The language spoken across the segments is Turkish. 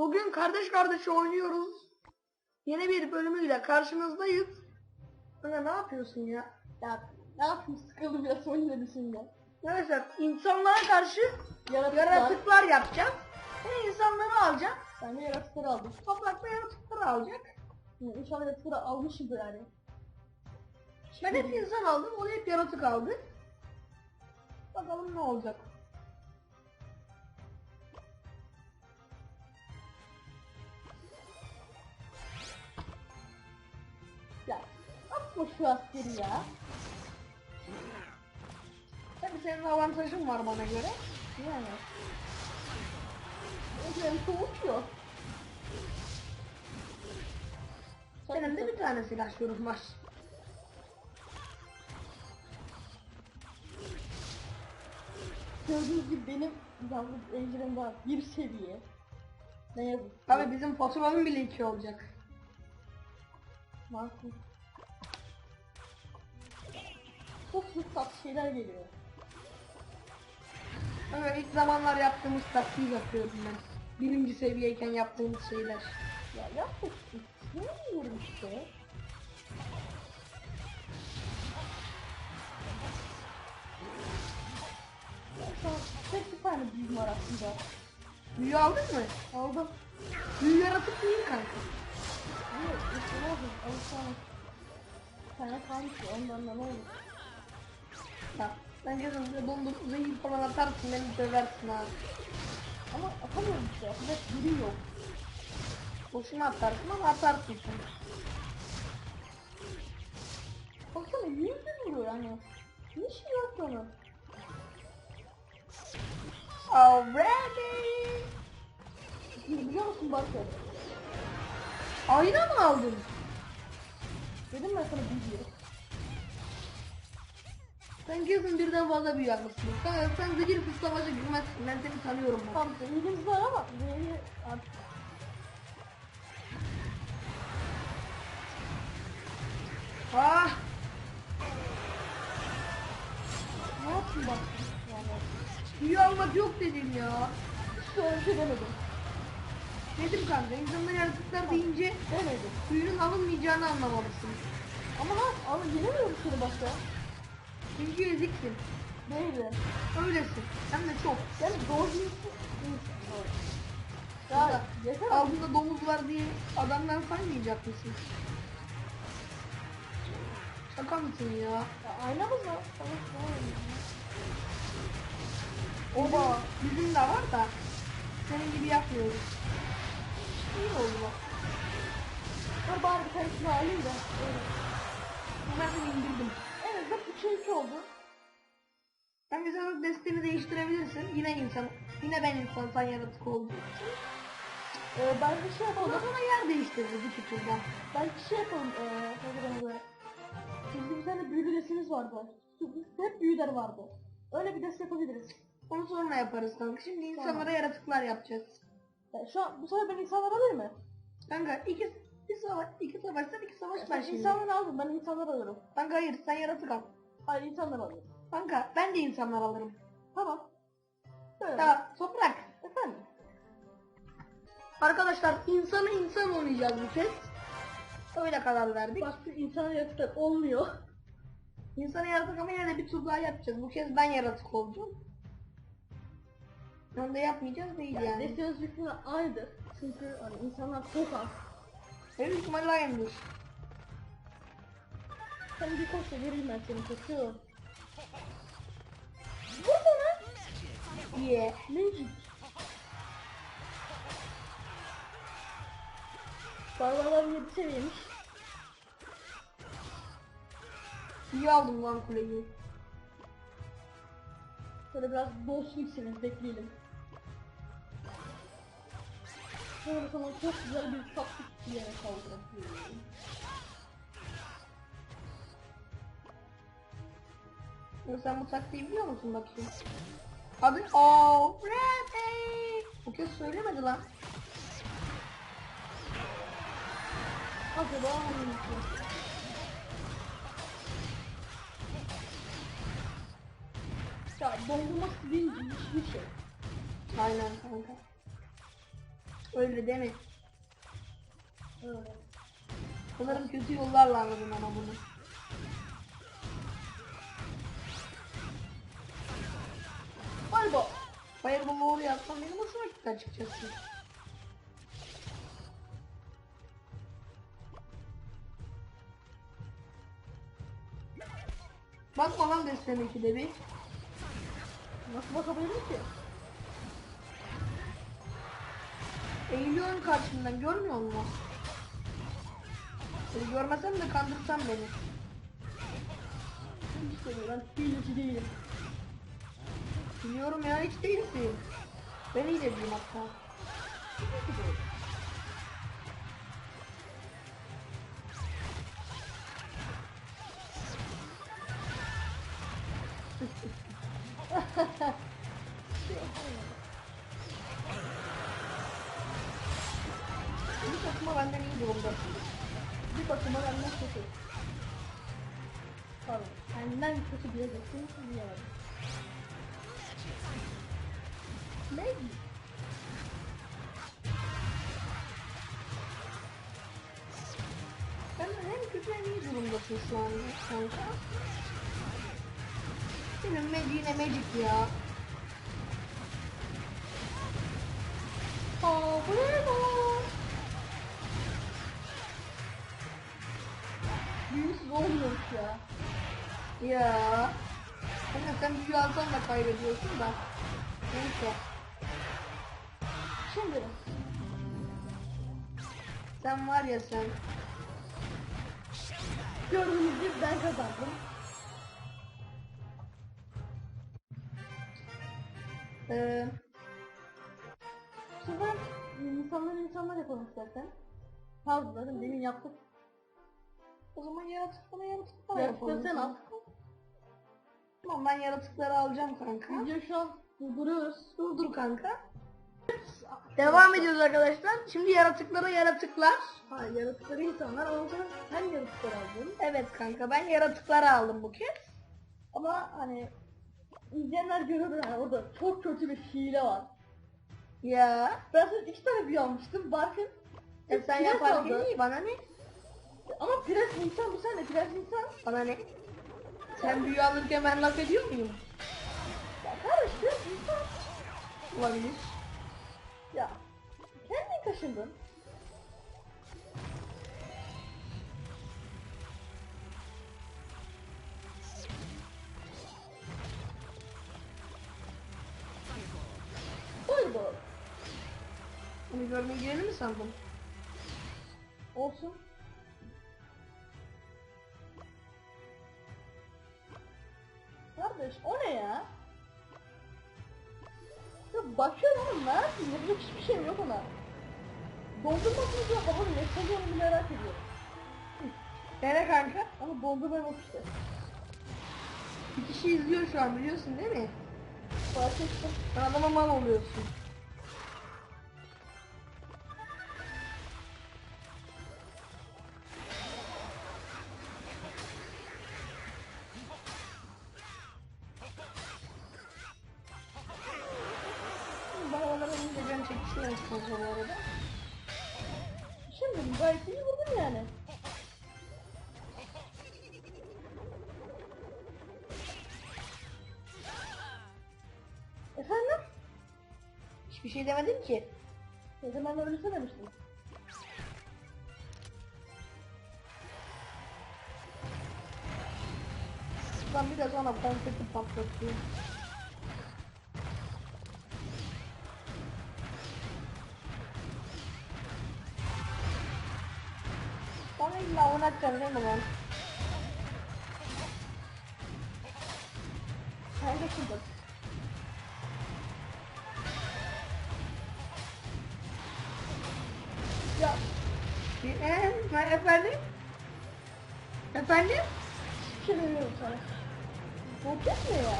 Bugün kardeş kardeşe oynuyoruz. Yeni bir bölümüyle karşınızdayız. Kanka ne yapıyorsun ya? Ya ne yapayım sıkıldım biraz oyun şimdi. Arkadaşlar insanlara karşı Yaratıklar. yaratıklar yapacağız. Ve insanları alacak. Ben de yaratıkları aldım. Toprakta yaratıkları alacak. Hı, İnşallah yaratıkları almışımdır yani. Ben hep insan aldım, o hep yaratık aldı. Bakalım ne olacak. Şu askeri ya. Tabii senin avantajın var bana göre. Yani. Benim soğutuyor. Senin de bir tane silahların var. Gördüğünüz gibi benim yalnız ejderim daha bir seviye. Ne yazık. Tabii bizim faturanın bile iki olacak. Makul. Çok sık sat şeyler geliyor. Evet ilk zamanlar yaptığımız taktiği yapıyordum ben. Birinci seviyeyken yaptığımız şeyler. Ya yaptık. Ne diyorum işte. Tek bir tane büyüm var aslında. Büyü aldın mı? Aldım. Büyü yaratık değil kanka. Evet, işte ne oldu? Alışkanlık. Bir tane kalmış ya Ya, ben yazın size dondurup zehir falan atarsın beni döversin abi. Ama atamıyorum işte. Yapacak biri yok. Boşuna atarsın ama atarsın sen. Baksana yüzde vuruyor yani. Ne şey yok onun. Already. Biliyor musun bak ya. Ayna mı aldın? Dedim ben sana büyüyor. Sen kesin birden fazla büyü almışsın. Sen, sen zehir savaşa girmezsin. Ben seni tanıyorum bak. Tam bilgimiz var ama Z'yi artık Ah! ne yapayım bak. Büyü almak yok dedim ya. İşte önce demedim. Dedim kanka insanlar yaratıklar deyince Demedim. büyünün alınmayacağını anlamalısın. Ama ha ama yenemiyorum seni başta. Çünkü eziksin. Değilim. Öylesin. Hem de çok. Yani doğru. Ya yeter abi. Altında domuz var diye adamdan saymayacak mısın? Şaka mısın ya? Ya aynamız var. Bizim, Oba. bizim de var da senin gibi yapmıyoruz. İyi oldu. Dur bari bir tanesini alayım da. Öyle. Hemen indirdim. Evet bak 3'e 2 oldu. Ben mesela desteğini değiştirebilirsin. Yine insan, yine ben insan sen yaratık olduğu için. Ee, ben bir şey Ondan yapalım. sonra yer değiştiririz iki turda. Ben bir şey yapalım. Ee, ne böyle. Sizin bir tane büyülü desteniz vardı. Hep büyüler vardı. Öyle bir deste yapabiliriz. Onu sonra yaparız kanka. Şimdi insanlara yaratıklar yapacağız. Ya şu an bu sefer ben insanlar alır mı? Kanka iki, bir savaş, iki savaştan iki savaş Ben şimdi. insanları aldım. Ben insanlar alırım. Kanka hayır sen yaratık al. Hayır insanlar alıyorum. Kanka ben de insanlar alırım. Tamam. Böyle. Tamam toprak. Efendim. Arkadaşlar insanı insan oynayacağız bu kez. Öyle karar verdik. Başka insan yaratıklar olmuyor. İnsanı yaratık ama yine de bir tur daha yapacağız. Bu kez ben yaratık olacağım. Onu da yapmayacağız değil Yani, yani. Büyük ihtimalle aynıdır. Çünkü hani insanlar çok az. Büyük ihtimalle aynıdır. Sen bir koşta veririm ben seni koşuyorum. Yeah. Magic. Barbarlar 7 seviyemiş. İyi aldım lan kuleyi. Şöyle biraz dolsun bekleyelim. Sonra sana çok güzel bir taktik bir yere Sen bu taktiği biliyor musun bakayım? Adı Already. Bu kez söylemedi lan. Acaba hangisi? Ya dondurma deyince hiçbir şey. Aynen kanka. Öyle deme. Öyle. Sanırım kötü yollarla anladın ama bunu. Fireball'u oraya atsam benim hoşuma gitti açıkçası. Bakma lan desteme ikide bir. Nasıl bakabilirim ki? Eğiliyorum karşımdan görmüyor musun? Seni görmesem de kandırsan beni. Ben hileci değilim. Biliyorum ya hiç değilsin. Ben iyi de diyeyim hatta. Bir takıma benden iyi durumdasın. Bir bakıma benden kötü. Pardon. Senden kötü diyeceksin. Diyemedim. Ne? Sen hem kötü hem iyi durumdasın şu an kanka. Senin Magic yine Magic ya. Ne bu? Büyüsüz olmuyormuş ya. Ya. Kanka sen alsan da kaybediyorsun da. Neyse. Şimdi Sen var ya sen. gördüğünüz gibi ben kazandım. Ee, Şimdi ben insanlar insanlar yapalım istersen. Pardon zaten demin yaptık. o zaman yaratıklara yaratıklara Ya yapalım. sen al. Tamam ben yaratıkları alacağım kanka. Video şu an durduruyoruz. Dur dur kanka. Devam ediyoruz arkadaşlar. Şimdi yaratıklara yaratıklar. Ha yaratıkları insanlar alacağız. Ben yaratıkları aldım. Evet kanka ben yaratıkları aldım bu kez. Ama hani izleyenler görür yani orada çok kötü bir hile var. Ya. Ben sana iki tane büyü almıştım. Barkın E sen yaparken iyi bana ne? Ama pres insan bu sen de pres insan. Bana ne? Sen büyü alırken ben laf ediyor muyum? Ya insan. Olabilir. Ya kendin kaşındın. Buydu. Onu görmeye girelim mi sandın? Olsun. Bakıyorum ama ne yapayım? Yapacak hiçbir şeyim yok ona. Dondurmasını ya bakalım ne onu merak ediyorum. Nere kanka? Ama dondurma yok işte. Bir kişi izliyor şu an biliyorsun değil mi? Fark ettim. Adama mal oluyorsun. Şimdi gayet iyi vurdum yani. Efendim? Hiçbir şey demedim ki. Ne zaman öyle demiştim. Ben bir de sonra konfeti illa oynatacaksın değil mi lan? Sen kaçırdın. Ya Bir- Ee, ben efendim? Efendim? bir şey demiyorum sana. Roket ne ya?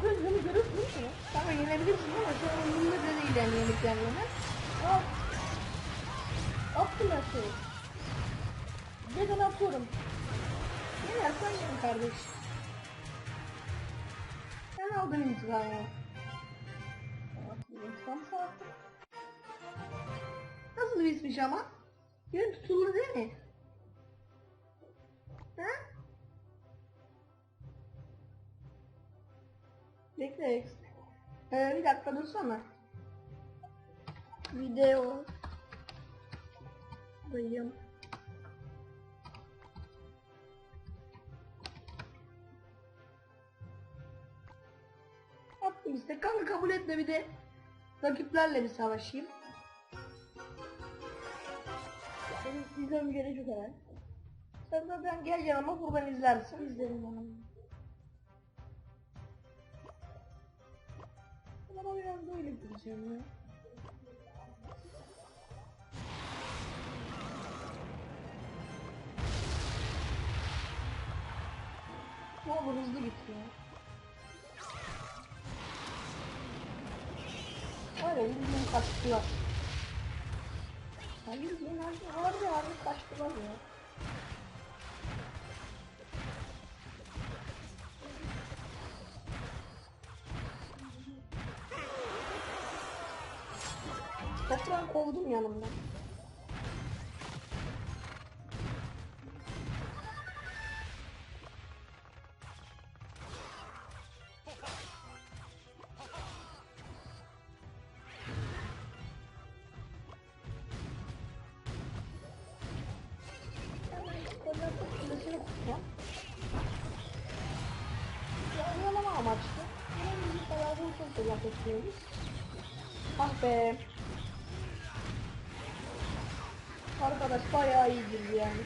Koyun beni görürsün mi? Tamam yenebilirsin ama şu an umurumda da değil yani. Al. Attım her şeyi. Ne kadar atıyorum. Yenersen yen kardeş. Sen aldın intikamı. İntikam sağlıklı. Nasıl bitmiş ama? Yön tutuldu değil mi? Ha? Bekle Rex. Ee, bir dakika dursana. Video. Dayım. Attım işte kanka kabul etme bir de rakiplerle bir savaşayım. Benim izlemem gerek yok herhalde. Sen zaten gel yanıma buradan izlersin. İzlerim onu. Ama biraz böyle gideceğim ya. Ne olur hızlı git ya. Var ya bildiğin kaçtılar. Ya bildiğin harbi harbi harbi kaçtılar ya. Toprağı kovdum yanımdan. Yapıyoruz. Ah be. Arkadaş bayağı iyidir yani.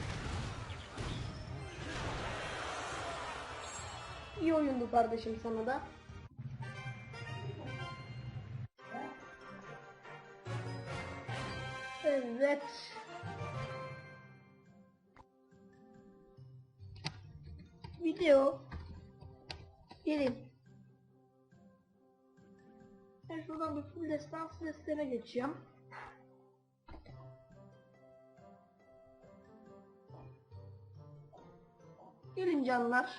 İyi oyundu kardeşim sana da. Evet. Video. Gelin. Ben şuradan bir full destans listeme geçeceğim. Gelin canlar.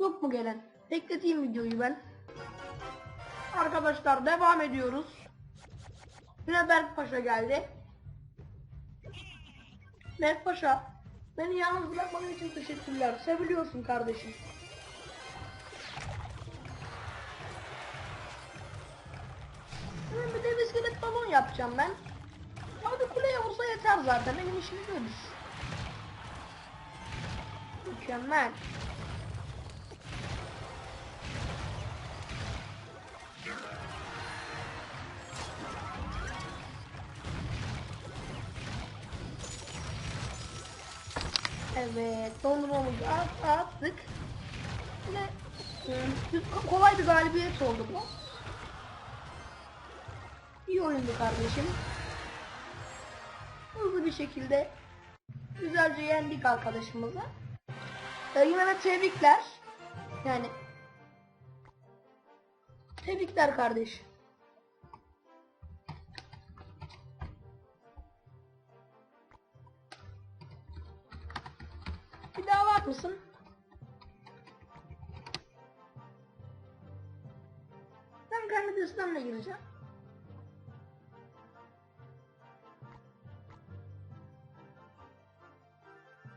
Yok mu gelen? Bekleteyim videoyu ben. Arkadaşlar devam ediyoruz. Yine Paşa geldi. Berk Paşa, beni yalnız bırakmadığın için teşekkürler. Seviliyorsun kardeşim. İskelet balon yapacağım ben. Abi kuleye vursa yeter zaten. Benim işimi görür. Mükemmel. Evet, dondurmamızı at- attık. Yine e, kolay bir galibiyet oldu bu. İyi oyundu kardeşim. Hızlı bir şekilde güzelce yendik arkadaşımızı. Ee, yine tebrikler. Yani tebrikler kardeş. Bir daha var mısın? Ben kendi destemle gireceğim.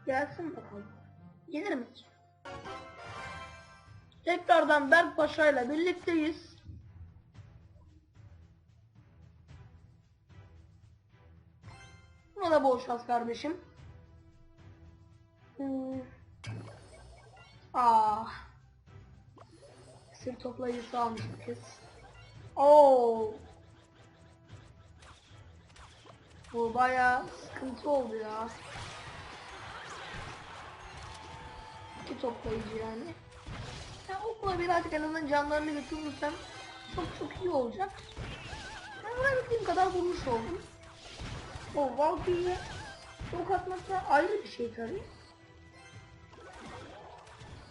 Gelsin bakalım. Gelir mi? Tekrardan Berk Paşa ile birlikteyiz. Buna da bol kardeşim. Hmm. Ah. Sır toplayıcısı almış bu kez. Oo. Bu bayağı sıkıntı oldu ya. Toplayıcı yani. Ya okula birazcık en azından canlarını götürürsem çok çok iyi olacak. Ben vurabildiğim kadar vurmuş oldum. O Valkyrie'ye çok atmak da ayrı bir şey tabii.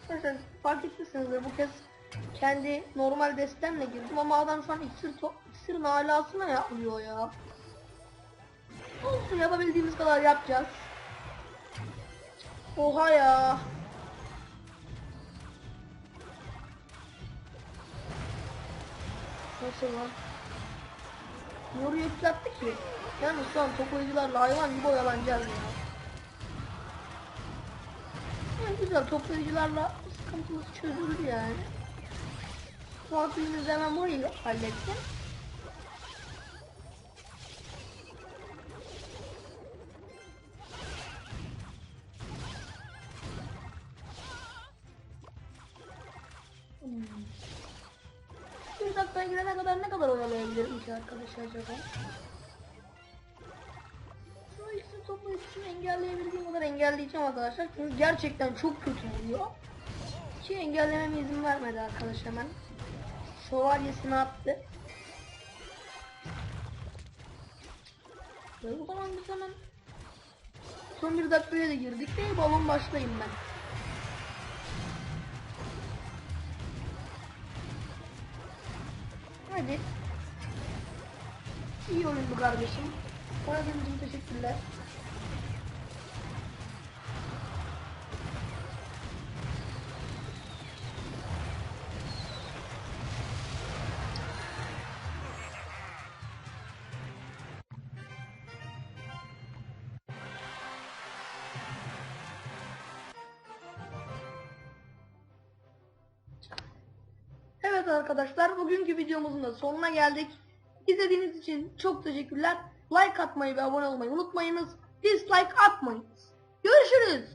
Mesela fark etmişsinizdir bu kez kendi normal destemle girdim ama adam şu an iksir, to iksirin alasına yapmıyor ya. Olsun yapabildiğimiz kadar yapacağız. Oha ya. Nasıl lan? Yoru yükseltti ki. Yani şu an toplayıcılarla hayvan gibi oyalanacağız ya. Yani güzel toplayıcılarla sıkıntımız çözülür yani. Muhabbimiz hemen burayı hallettim. Dakikaya girene kadar ne kadar oyalayabilirim ki arkadaşlar acaba? Şu ikisini toplayıcısını engelleyebildiğim kadar engelleyeceğim arkadaşlar. Çünkü gerçekten çok kötü vuruyor. Ki engellememe izin vermedi arkadaş hemen. Şövalyesini attı. Ve o zaman biz hemen son bir dakikaya da girdik ve balon başlayayım ben. Hadi. İyi oyundu kardeşim. Oynadığın için teşekkürler. Evet arkadaşlar bugünkü videomuzun da sonuna geldik. İzlediğiniz için çok teşekkürler. Like atmayı ve abone olmayı unutmayınız. Dislike atmayın. Görüşürüz.